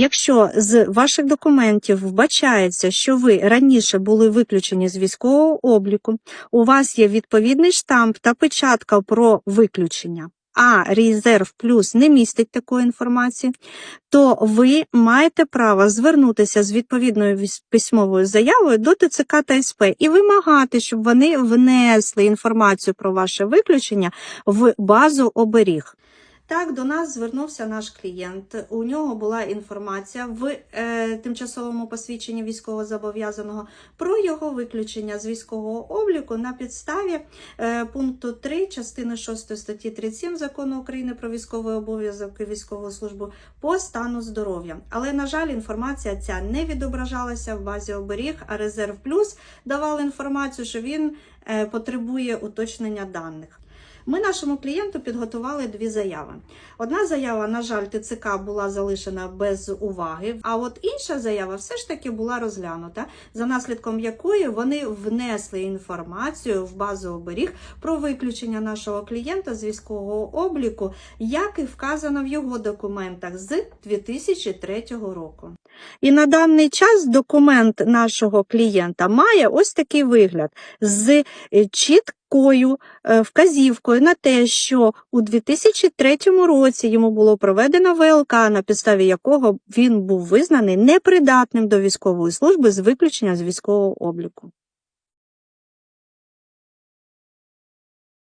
Якщо з ваших документів вбачається, що ви раніше були виключені з військового обліку, у вас є відповідний штамп та печатка про виключення, а резерв плюс не містить такої інформації, то ви маєте право звернутися з відповідною письмовою заявою до ТЦК та СП і вимагати, щоб вони внесли інформацію про ваше виключення в базу оберіг. Так, до нас звернувся наш клієнт. У нього була інформація в е, тимчасовому посвідченні військовозобов'язаного про його виключення з військового обліку на підставі е, пункту 3 частини 6 статті 37 закону України про військовий обов'язок і військову службу по стану здоров'я. Але, на жаль, інформація ця не відображалася в базі оберіг, а резерв плюс давав інформацію, що він е, потребує уточнення даних. Ми нашому клієнту підготували дві заяви. Одна заява, на жаль, ТЦК була залишена без уваги, а от інша заява все ж таки була розглянута, за наслідком якої вони внесли інформацію в базу оберіг про виключення нашого клієнта з військового обліку, як і вказано в його документах з 2003 року. І на даний час документ нашого клієнта має ось такий вигляд з е, чіткою е, вказівкою на те, що у 2003 році йому було проведено ВЛК, на підставі якого він був визнаний непридатним до військової служби з виключення з військового обліку.